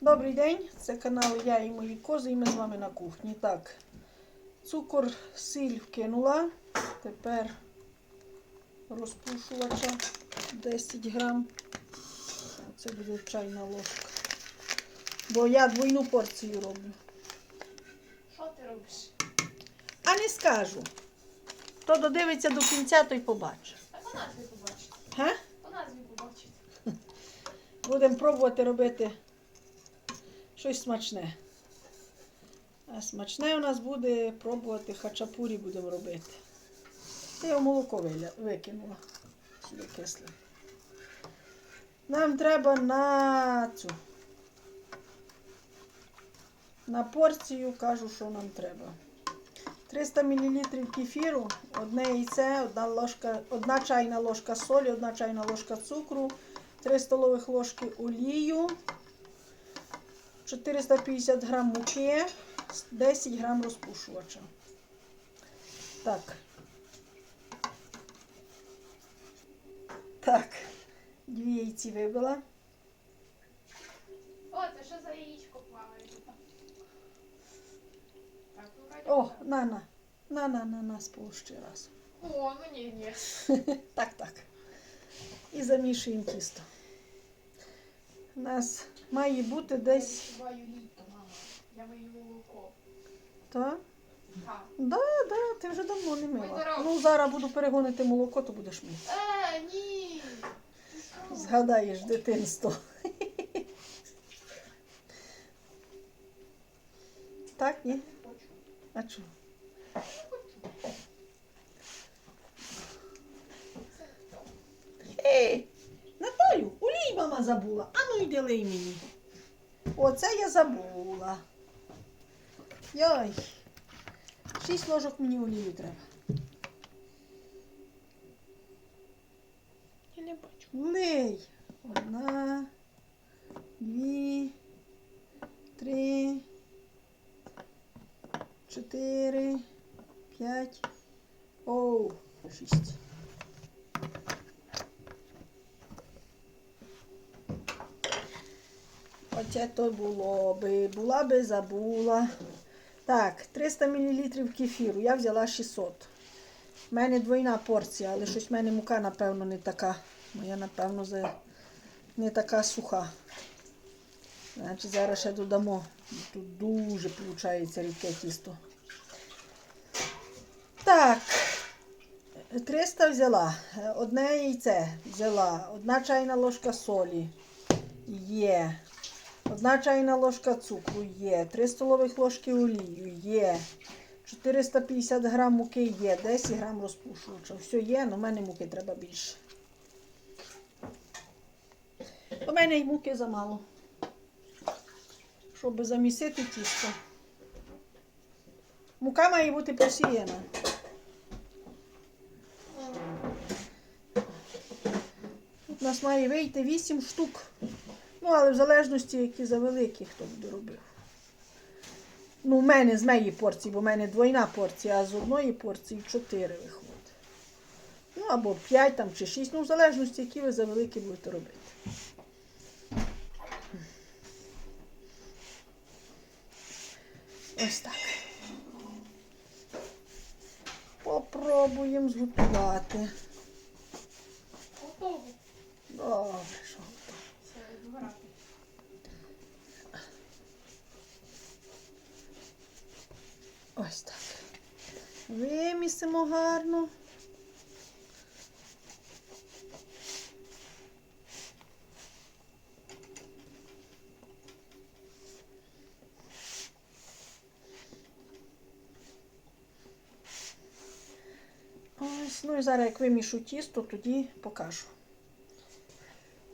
Добрий день, це канал Я і мої кози, і ми з вами на кухні. Так, цукор, сіль вкинула. Тепер розпушувача 10 грам. Це буде чайна ложка. Бо я двойну порцію роблю. Що ти робиш? А не скажу. Хто додивиться до кінця, той побачить. А по назві побачить. Га? По назві побачить. Будемо пробувати робити щось смачне. А смачне у нас буде пробувати хачапурі будемо робити. Я його молоко викинула. Сюди кисле. Нам треба на цю. На порцію кажу, що нам треба. 300 мл кефіру, одне яйце, одна, ложка, одна чайна ложка солі, одна чайна ложка цукру, 3 столових ложки олію, 450 грам муки, 10 грам розпушувача. Так. Так. Дві яйці вибила. О, це що за яєчко плаває? Ну. О, на, на. На, на, на, на, сполощи раз. О, ну ні, ні. Так, так. І замішуємо тісто. У нас має бути десь. Я мию молоко. Так? Так. Да, да, ти вже давно не мила. Ну, зараз буду перегонити молоко, то будеш мити. Е, ні. Згадаєш дитинство. Так, ні? А чого? Не хочу. Це хто? Ей, Наталю, олій забула. А ну йди мені. Оце я забула. Йой. Шість ложок мені олію треба. Я не бачу. Лей. Одна, дві, три, чотири, п'ять. Оу, шість. Оце то було би, була би забула. Так, 300 мл кефіру. Я взяла 600. У мене двойна порція, але щось в мене мука, напевно, не така. Моя, напевно, не така суха. Значить, зараз ще додамо. Тут дуже виходить рідке тісто. Так, 300 взяла. Одне яйце взяла. Одна чайна ложка солі. Є. Одна чайна ложка цукру є. 3 столових ложки олію є. 450 грам муки є, 10 грам розпушувача. Все є, але в мене муки треба більше. У мене й муки замало. Щоб замісити тісто. Мука має бути просіяна. Тут у нас має вийти 8 штук. Ну, але в залежності, які завеликі, хто буде робив. Ну, в мене з моєї порції, бо в мене двойна порція, а з одної порції чотири виходить. Ну, або п'ять там чи шість, ну, в залежності, які ви завеликі будете робити. Ось так. Попробуємо зготувати. Готово. Добре. Збирати. Ось так. Вимісимо гарно. Ось, ну і зараз як вимішу тісто, тоді покажу.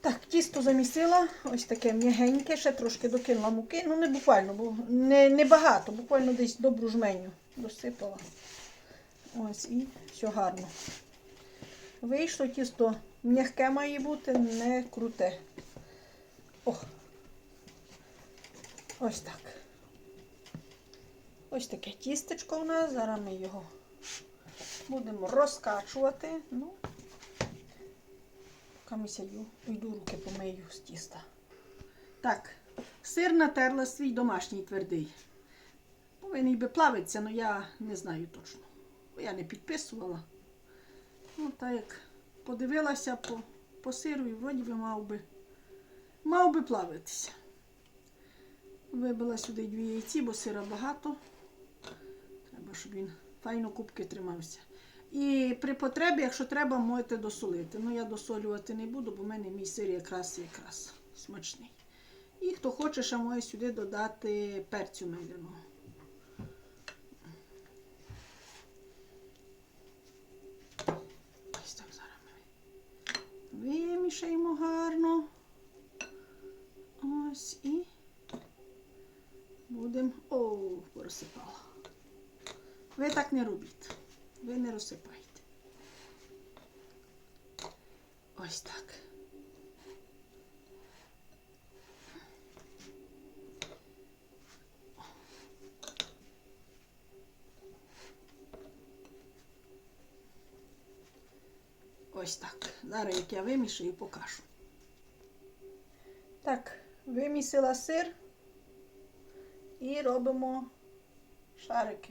Так, тісто замісила, ось таке м'ягеньке, ще трошки докинула муки. Ну, не буквально, бо не, не багато, буквально десь добру жменю досипала. Ось і все гарно. Вийшло тісто м'яке має бути, не круте. О! Ось так. Ось таке тістечко у нас. Зараз ми його будемо розкачувати. Ну, Камісяю, йду руки помию з тіста. Так, Сир натерла свій домашній твердий. Повинен би плавитися, але я не знаю точно. Бо я не підписувала. Ну, так як подивилася по, по сиру і вроді би мав би, мав би плавитися. Вибила сюди дві яйці, бо сира багато. Треба, щоб він файно кубки тримався. І при потребі, якщо треба, можете досолити. Ну, я досолювати не буду, бо в мене мій сир якраз якраз смачний. І хто хоче, ще може сюди додати перцю меляного. Ось так зараз вимішаємо гарно. Ось і будемо. О, порозсипала. Ви так не робіть. Ви не розсипайте. Ось так. Ось так. Зараз як я вимішаю, покажу. Так, вимісила сир і робимо шарики.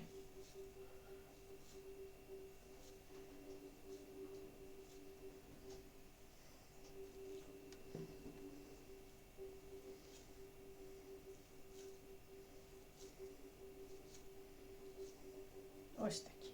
Ось такі.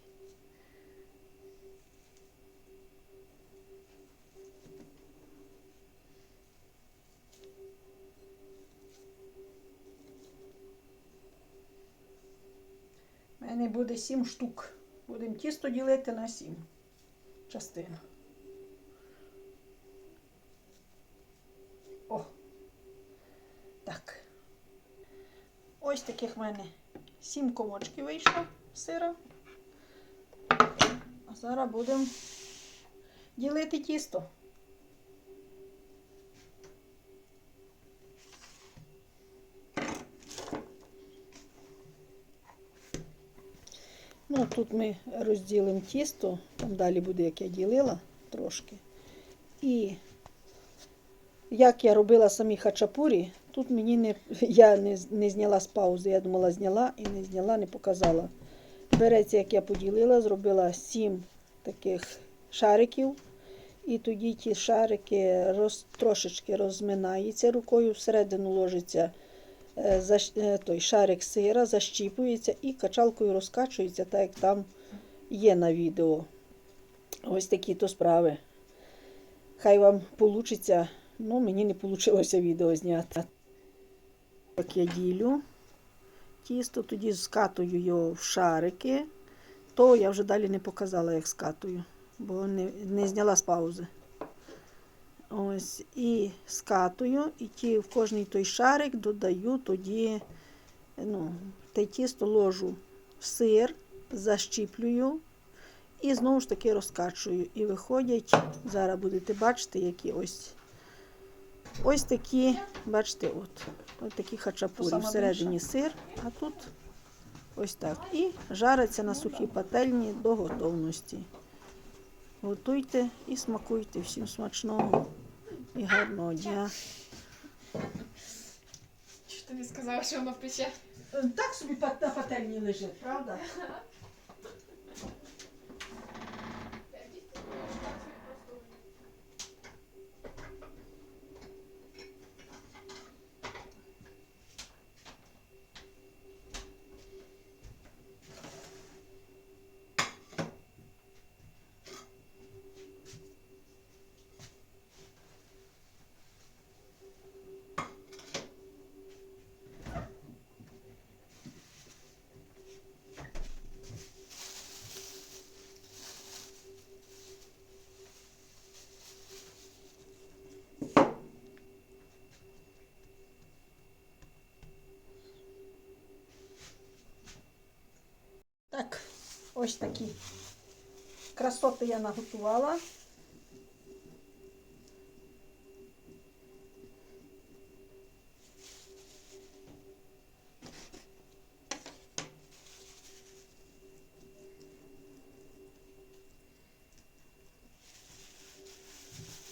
У мене буде сім штук. Будемо тісто ділити на сім частин. О. Так. Ось таких в мене сім комочків вийшло сира. А зараз будемо ділити тісто. Ну, тут ми розділимо тісто, там далі буде, як я ділила трошки. І як я робила самі хачапурі, тут мені не, я не, не зняла з паузи. Я думала, зняла і не зняла, не показала. Береться, як я поділила, зробила сім таких шариків. І тоді ті шарики роз, трошечки розминаються рукою, всередину ложиться той шарик сира, защіпується і качалкою розкачується, так як там є на відео. Ось такі то справи. Хай вам вийде. Ну, мені не вийшло відео зняти. Так я ділю тісто, тоді скатую його в шарики. То я вже далі не показала, як скатую, бо не, не зняла з паузи. Ось, і скатую, і ті в кожний той шарик додаю тоді, ну, те тісто ложу в сир, защіплюю і знову ж таки розкачую. І виходять, зараз будете бачити, які ось. Ось такі, бачите, от, от такі хачапурі. Всередині сир, а тут ось так. І жариться на сухій пательні до готовності. Готуйте і смакуйте. Всім смачного і гарного дня. Що ти не сказала, що воно пече? Так собі на пательні лежить, правда? Так, ось такі красоти я наготувала.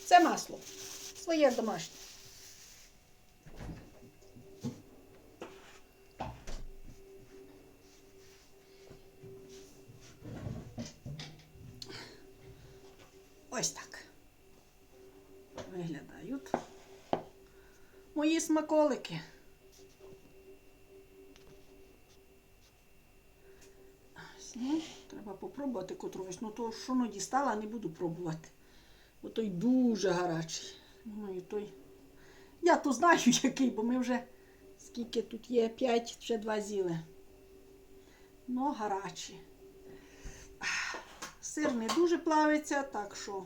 Це масло. Своє домашнє. Ось так. Виглядають мої смаколики. Ось, ну, треба попробувати котрусь. Ну то, що ну дістала, не буду пробувати. Бо той дуже гарячий. Ну і той. Я то знаю, який, бо ми вже скільки тут є, п'ять, ще два з'їли. Ну, гарячі. Сир не дуже плавиться, так що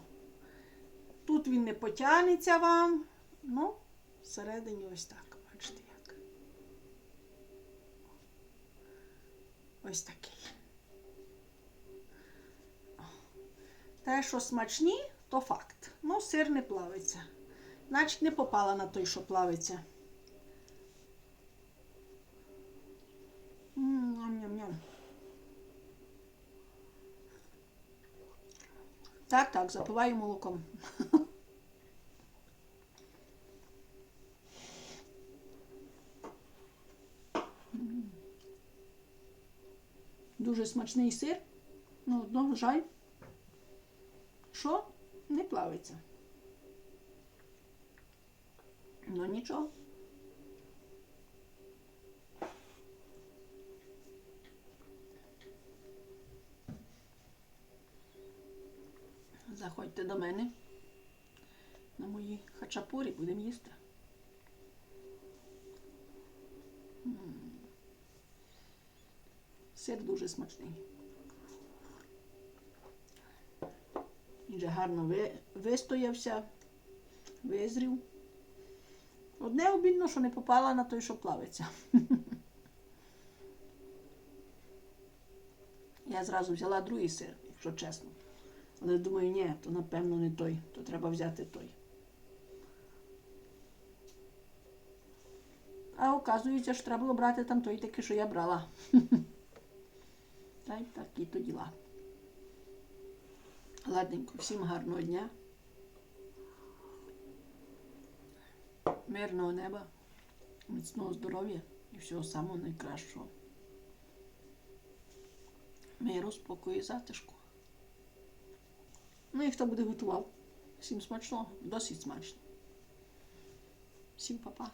тут він не потягнеться вам. Ну, всередині ось так. Бачите як. Ось такий. Те, що смачні, то факт. Ну, сир не плавиться. Значить, не попала на той, що плавиться. М, Ням-ням-ням. Так, так, запиваю молоком. Дуже смачний сир. Ну, одного жаль. Що? Не плавиться. Ну нічого. Заходьте до мене на мої хачапурі, будемо їсти. Сир дуже смачний. Він же гарно ви- вистоявся, визрів. Одне обідно, що не попала на той, що плавиться. Я зразу взяла другий сир, якщо чесно. Але думаю, ні, то напевно не той, то треба взяти той. А оказується, що треба було брати там той такий, що я брала. Та й такі то діла. Ладненько, всім гарного дня. Мирного неба, міцного здоров'я і всього самого найкращого. Миру, спокою і затишку. Ну і хто буде готував? Всім смачного, досить смачно. Всім па-па.